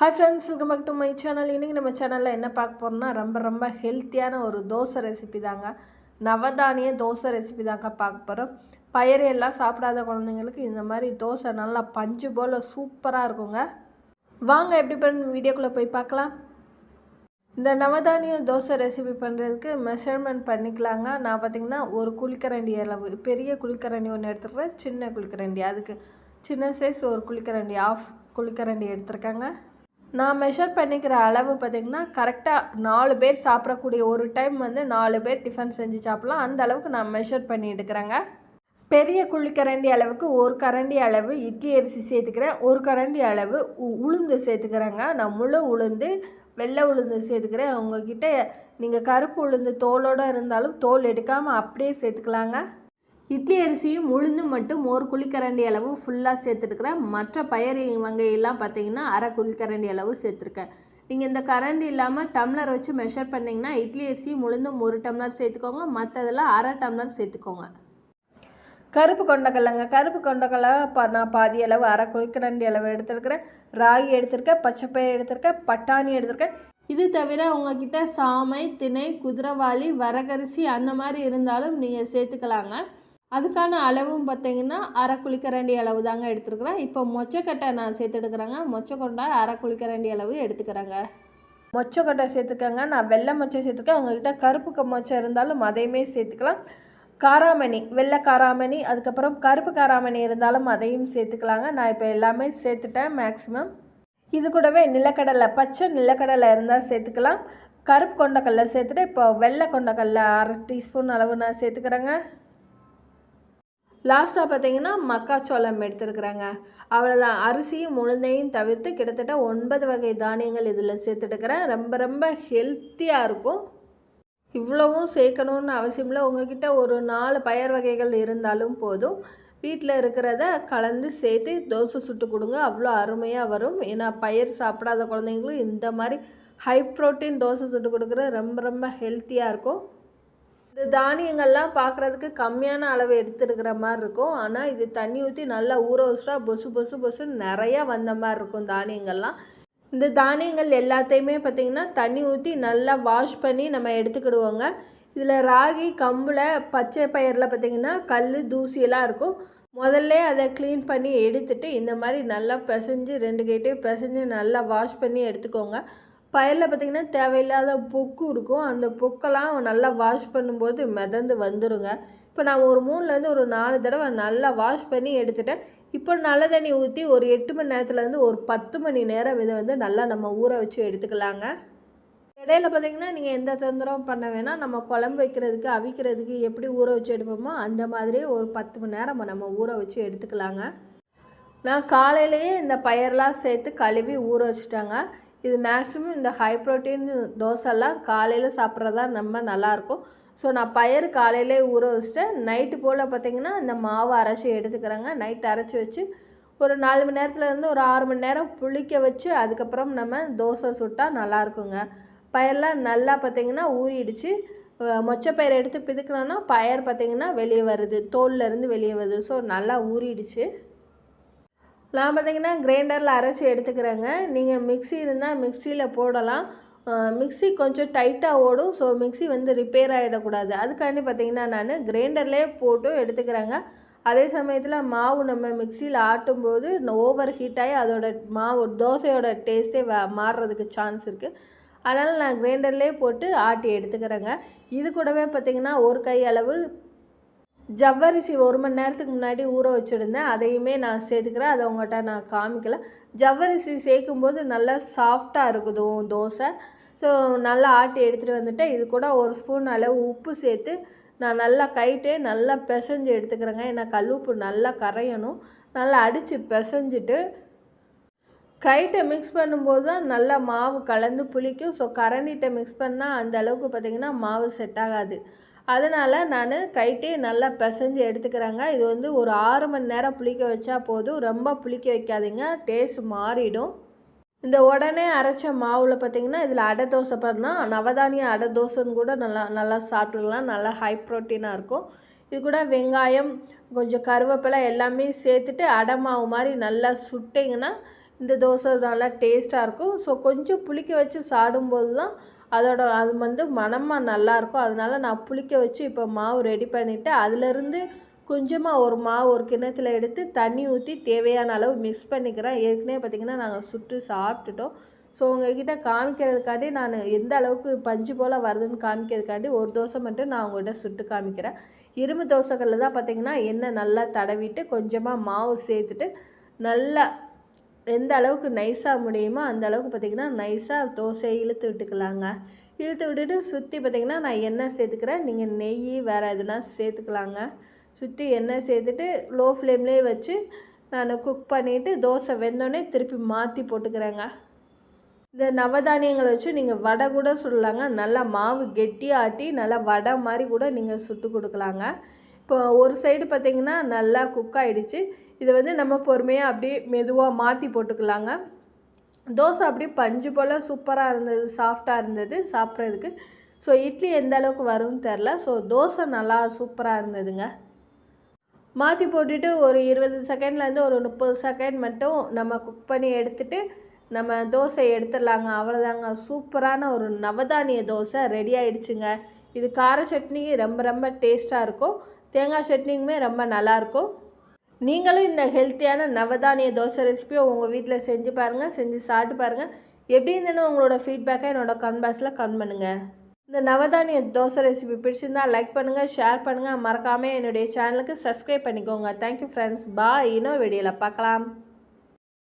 Hi friends welcome back to my channel இன்றைக்கி நம்ம சேனலில் என்ன பார்க்க போகிறோம்னா ரொம்ப ரொம்ப ஹெல்த்தியான ஒரு தோசை ரெசிபி தாங்க. நவதானிய தோசை ரெசிபி தாங்க பார்க்க போகிறோம் பயிறு எல்லாம் சாப்பிடாத குழந்தைங்களுக்கு இந்த மாதிரி தோசை நல்லா பஞ்சு போல் சூப்பராக இருக்குங்க. வாங்க எப்படி பண்ண வீடியோக்குள்ளே போய் பார்க்கலாம். இந்த நவதானிய தோசை ரெசிபி பண்ணுறதுக்கு மெஷர்மெண்ட் பண்ணிக்கலாங்க. நான் பார்த்திங்கன்னா ஒரு குளிக்கரண்டி அளவு பெரிய குளிக்கரண்டி ஒன்று எடுத்துக்கிறேன் சின்ன குளிக்கரண்டி. அதுக்கு சின்ன சைஸ் ஒரு குளிக்கரண்டி ஆஃப் குளிக்கரண்டி எடுத்திருக்கேங்க. நான் மெஷர் பண்ணிக்கிற அளவு பார்த்திங்கன்னா கரெக்டாக நாலு பேர் சாப்பிடக்கூடிய ஒரு டைம் வந்து நாலு பேர் டிஃபன் செஞ்சு சாப்பிட்லாம். அந்த அளவுக்கு நான் மெஷர் பண்ணி எடுக்கிறேங்க. பெரிய குழிக்கரண்டி அளவுக்கு ஒரு கரண்டி அளவு இட்லி அரிசி சேர்த்துக்கிறேன். ஒரு கரண்டி அளவு உ- உளுந்து சேர்த்துக்கிறேங்க. நான் முழு உளுந்து வெள்ளை உளுந்து சேர்த்துக்கிறேன். உங்ககிட்ட நீங்கள் கருப்பு உளுந்து தோலோடு இருந்தாலும் தோல் எடுக்காமல் அப்படியே சேர்த்துக்கலாங்க. இட்லி அரிசியும் உளுந்து மட்டும் ஒரு குழிக்கரண்டி அளவு ஃபுல்லாக சேர்த்துருக்குறேன் மற்ற பயறு வகையெல்லாம் பார்த்தீங்கன்னா அரை குழிக்கரண்டி அளவு சேர்த்துருக்கேன். நீங்கள் இந்த கரண்டி இல்லாமல் டம்ளர் வச்சு மெஷர் பண்ணிங்கன்னா இட்லி அரிசியும் உளுந்தும் ஒரு டம்ளர் சேர்த்துக்கோங்க. மற்றதெல்லாம் அரை டம்ளர் சேர்த்துக்கோங்க. கருப்பு கொண்டக்கடலைங்க. கருப்பு கொண்டக்கடலை பா நான் பாதி அளவு அரை குழிக்கரண்டி அளவு எடுத்திருக்கிறேன். ராகி எடுத்திருக்கேன் பச்சைப்பயிறு எடுத்திருக்கேன் பட்டாணி எடுத்திருக்கேன். இது தவிர உங்ககிட்ட சாமை திணை குதிரவாளி வரகரிசி அந்த மாதிரி இருந்தாலும் நீங்கள் சேர்த்துக்கலாங்க. அதுக்கான அளவும் பார்த்தீங்கன்னா அரை குளிக்கரண்டி அளவு தாங்க எடுத்துருக்குறேன் இப்போ மொச்சக்கட்டை நான் சேர்த்துடுக்குறேங்க. மொச்சக்கொண்டா அரை குளிக்கரண்டி அளவு எடுத்துக்கிறேங்க. மொச்சக்கொட்டை சேர்த்துக்கங்க. நான் வெள்ளை மொச்சை சேர்த்துக்கேன். உங்ககிட்ட கருப்பு மொச்சை இருந்தாலும் அதையுமே சேர்த்துக்கலாம். காராமணி வெள்ளை காராமணி அதுக்கப்புறம் கருப்பு காராமணி இருந்தாலும் அதையும் சேர்த்துக்கலாங்க. நான் இப்போ எல்லாமே சேர்த்துட்டேன் மேக்ஸிமம். இது கூடவே நிலக்கடலை பச்சை நிலக்கடலை இருந்தால் சேர்த்துக்கலாம். கருப்பு கொண்டக்கடலை சேர்த்துட்டு இப்போ வெள்ளை கொண்டக்கடலை அரை டீஸ்பூன் அளவு நான் சேர்த்துக்கிறேங்க. லாஸ்ட்டாக பார்த்தீங்கன்னா மக்காச்சோளம் எடுத்துருக்குறாங்க. அவ்வளோதான் அரிசியும் உளுந்தையும் தவிர்த்து கிட்டத்தட்ட ஒன்பது வகை தானியங்கள் இதில் சேர்த்துட்டுக்கிறேன் ரொம்ப ரொம்ப ஹெல்த்தியாக இருக்கும். இவ்வளவும் சேர்க்கணும்னு அவசியம் இல்லை. உங்ககிட்ட ஒரு நாலு பயர் வகைகள் இருந்தாலும் போதும். வீட்டில் இருக்கிறத கலந்து சேர்த்து தோசை சுட்டு கொடுங்க. அவ்வளோ அருமையாக வரும். ஏன்னா பயிர் சாப்பிடாத குழந்தைங்களும் இந்த மாதிரி ஹை ப்ரோட்டீன் தோசை சுட்டு கொடுக்குறது ரொம்ப ரொம்ப ஹெல்த்தியாக இருக்கும். இந்த தானியங்கள்லாம் பார்க்குறதுக்கு கம்மியான அளவு எடுத்துருக்கிற மாதிரி இருக்கும். ஆனால் இது தண்ணி ஊற்றி நல்லா ஊற வச்சுட்டா பொசு பொசு பொசுன்னு நிறையா வந்த மாதிரி இருக்கும் தானியங்கள்லாம். இந்த தானியங்கள் எல்லாத்தையுமே பார்த்திங்கன்னா தண்ணி ஊற்றி நல்லா வாஷ் பண்ணி நம்ம எடுத்துக்கிடுவோங்க. இதில் ராகி கம்பில் பச்சை பயிரில் பார்த்திங்கன்னா கல் தூசியெல்லாம் இருக்கும். முதல்ல அதை க்ளீன் பண்ணி எடுத்துட்டு இந்த மாதிரி நல்லா பிசைஞ்சு ரெண்டு கேட்டையும் பிசைஞ்சு நல்லா வாஷ் பண்ணி எடுத்துக்கோங்க. பயிரில் பார்த்திங்கன்னா தேவையில்லாத பொக்கு இருக்கும். அந்த பொக்கெல்லாம் நல்லா வாஷ் பண்ணும்போது மிதந்து வந்துருங்க. இப்போ நான் ஒரு மூணுலேருந்து ஒரு நாலு தடவை நல்லா வாஷ் பண்ணி எடுத்துட்டேன். இப்போ நல்ல தண்ணி ஊற்றி ஒரு எட்டு மணி நேரத்துலேருந்து ஒரு பத்து மணி நேரம் இதை வந்து நல்லா நம்ம ஊற வச்சு எடுத்துக்கலாங்க. இடையில பார்த்தீங்கன்னா நீங்கள் எந்த தொந்தரவும் பண்ண வேணாம். நம்ம குழம்பு வைக்கிறதுக்கு அவிக்கிறதுக்கு எப்படி ஊற வச்சு எடுப்போமோ அந்த மாதிரியே ஒரு பத்து மணி நேரம் நம்ம ஊற வச்சு எடுத்துக்கலாங்க. நான் காலையிலேயே இந்த பயிரெலாம் சேர்த்து கழுவி ஊற வச்சுட்டாங்க. இது மேக்ஸிமம் இந்த ஹை ப்ரோட்டீன் தோசைலாம் காலையில் சாப்பிட்றதா நம்ம நல்லாயிருக்கும். ஸோ நான் பயிர் காலையிலே ஊற வச்சுட்டேன். நைட்டு போல் பார்த்தீங்கன்னா இந்த மாவு அரைச்சி எடுத்துக்கிறேங்க. நைட் அரைச்சி வச்சு ஒரு நாலு மணி நேரத்தில் இருந்து ஒரு ஆறு மணி நேரம் புளிக்க வச்சு அதுக்கப்புறம் நம்ம தோசை சுட்டால் நல்லாயிருக்குங்க. பயிரெலாம் நல்லா பார்த்தீங்கன்னா ஊறிடுச்சு. மொச்சப்பயிர் எடுத்து பிதுக்கினோன்னா பயிர் பார்த்திங்கன்னா வெளியே வருது. தோல்லேருந்து வெளியே வருது. ஸோ நல்லா ஊறிடுச்சு. நான் பார்த்திங்கன்னா கிரைண்டரில் அரைச்சி எடுத்துக்கிறேங்க. நீங்கள் மிக்ஸி இருந்தால் மிக்சியில் போடலாம். மிக்ஸி கொஞ்சம் டைட்டாக ஓடும். ஸோ மிக்ஸி வந்து ரிப்பேர் ஆகிடக்கூடாது அதுக்காண்டி பார்த்திங்கன்னா நான் கிரைண்டர்லேயே போட்டு எடுத்துக்கிறேங்க. அதே சமயத்தில் மாவு நம்ம மிக்சியில் ஆட்டும்போது ஓவர் ஹீட் ஆகி அதோட மாவு தோசையோட டேஸ்ட்டே மாறுறதுக்கு சான்ஸ் இருக்குது அதனால் நான் கிரைண்டர்லேயே போட்டு ஆட்டி எடுத்துக்கிறேங்க. இது கூடவே பார்த்திங்கன்னா ஒரு கை அளவு ஜவ்வரிசி ஒரு மணி நேரத்துக்கு முன்னாடி ஊற வச்சுருந்தேன். அதையுமே நான் சேர்த்துக்கிறேன். அதை உங்கள்கிட்ட நான் காமிக்கல. ஜவ்வரிசி சேர்க்கும்போது நல்லா சாஃப்டாக இருக்குது தோசை. ஸோ நல்லா ஆட்டி எடுத்துகிட்டு வந்துட்டேன். இது கூட ஒரு ஸ்பூன் அளவு உப்பு சேர்த்து நான் நல்லா கைட்டே நல்லா பிசைஞ்சு எடுத்துக்கிறேங்க. ஏன்னா கல்லுப்பு நல்லா கரையணும். நல்லா அடித்து பிசைஞ்சிட்டு கைட்டை மிக்ஸ் பண்ணும்போது தான் நல்லா மாவு கலந்து புளிக்கும். ஸோ கரண்டிட்ட மிக்ஸ் பண்ணால் அந்த அளவுக்கு பார்த்திங்கன்னா மாவு செட் ஆகாது. அதனால் நான் கைட்டே நல்லா பிசைஞ்சு எடுத்துக்கிறேங்க. இது வந்து ஒரு ஆறு மணி நேரம் புளிக்க வச்சா போதும். ரொம்ப புளிக்க வைக்காதீங்க. டேஸ்ட் மாறிடும். இந்த உடனே அரைச்ச மாவில் பார்த்தீங்கன்னா இதில் அடை தோசை பண்ணால் நவதானிய அடை தோசைன்னு கூட நல்லா நல்லா சாப்பிட்டுக்கலாம். நல்லா ஹை ப்ரோட்டீனாக இருக்கும். இது கூட வெங்காயம் கொஞ்சம் கருவேப்பிலை எல்லாமே சேர்த்துட்டு அடை மாவு மாதிரி நல்லா சுட்டிங்கன்னா இந்த தோசை நல்லா டேஸ்ட்டாக இருக்கும். ஸோ கொஞ்சம் புளிக்க வச்சு சாப்பிடும்போது தான் அதோட அது வந்து மணமாக நல்லாயிருக்கும் அதனால நான் புளிக்க வச்சு இப்போ மாவு ரெடி பண்ணிவிட்டு அதுலேருந்து கொஞ்சமாக ஒரு மாவு ஒரு கிண்ணத்தில் எடுத்து தண்ணி ஊற்றி தேவையான அளவு மிக்ஸ் பண்ணிக்கிறேன். ஏற்கனவே பார்த்திங்கன்னா நாங்கள் சுட்டு சாப்பிட்டுட்டோம். ஸோ உங்ககிட்ட காமிக்கிறதுக்காண்டி நான் எந்த அளவுக்கு பஞ்சு போல் வருதுன்னு காமிக்கிறதுக்காண்டி ஒரு தோசை மட்டும் நான் உங்கள்கிட்ட சுட்டு காமிக்கிறேன். இரும்பு தோசைகளில் தான் பார்த்திங்கன்னா எண்ணெய் நல்லா தடவிட்டு கொஞ்சமாக மாவு சேர்த்துட்டு நல்லா எந்த அளவுக்கு நைஸாக முடியுமோ அந்த அளவுக்கு பார்த்திங்கன்னா நைஸாக தோசையை இழுத்து விட்டுக்கலாங்க. இழுத்து விட்டுட்டு சுற்றி பார்த்திங்கன்னா நான் எண்ணெய் சேர்த்துக்கிறேன். நீங்கள் நெய் வேறு எதுனா சேர்த்துக்கலாங்க. சுற்றி எண்ணெய் சேர்த்துட்டு லோ ஃப்ளேம்லேயே வச்சு நான் குக் பண்ணிவிட்டு தோசை வெந்தோடனே திருப்பி மாற்றி போட்டுக்கிறேங்க. இந்த நவதானியங்களை வச்சு நீங்கள் வடை கூட சுடலாங்க. நல்லா மாவு கெட்டியாக ஆட்டி நல்லா வடை மாதிரி கூட நீங்கள் சுட்டு கொடுக்கலாங்க. இப்போ ஒரு சைடு பார்த்திங்கன்னா நல்லா குக் ஆகிடுச்சு இதை வந்து நம்ம பொறுமையாக அப்படியே மெதுவாக மாற்றி போட்டுக்கலாங்க. தோசை அப்படியே பஞ்சு போல் சூப்பராக இருந்தது சாஃப்டாக இருந்தது சாப்பிட்றதுக்கு. ஸோ இட்லி எந்த அளவுக்கு வரும்னு தெரில ஸோ தோசை நல்லா சூப்பராக இருந்ததுங்க. மாற்றி போட்டுட்டு ஒரு இருபது செகண்ட்லேருந்து ஒரு முப்பது செகண்ட் மட்டும் நம்ம குக் பண்ணி எடுத்துட்டு நம்ம தோசை எடுத்துடலாங்க. அவ்வளோதாங்க சூப்பரான ஒரு நவதானிய தோசை ரெடி ஆயிடுச்சுங்க. இது கார சட்னி ரொம்ப ரொம்ப டேஸ்ட்டாக இருக்கும். தேங்காய் சட்னியுமே ரொம்ப நல்லாயிருக்கும் நீங்களும் இந்த ஹெல்த்தியான நவதானிய தோசை ரெசிபியை உங்கள் வீட்டில் செஞ்சு பாருங்கள் செஞ்சு சாப்பிட்டு பாருங்கள் எப்படி இருந்தேன்னு உங்களோட ஃபீட்பேக்கை என்னோட கமெண்ட் பாக்ஸில் கமெண்ட் பண்ணுங்கள் இந்த நவதானிய தோசை ரெசிபி பிடிச்சிருந்தா லைக் பண்ணுங்கள் ஷேர் பண்ணுங்கள் மறக்காமல் என்னுடைய சேனலுக்கு சப்ஸ்கிரைப் பண்ணிக்கோங்க. தேங்க்யூ ஃப்ரெண்ட்ஸ் பா இன்னொரு வீடியோவில் பார்க்கலாம்.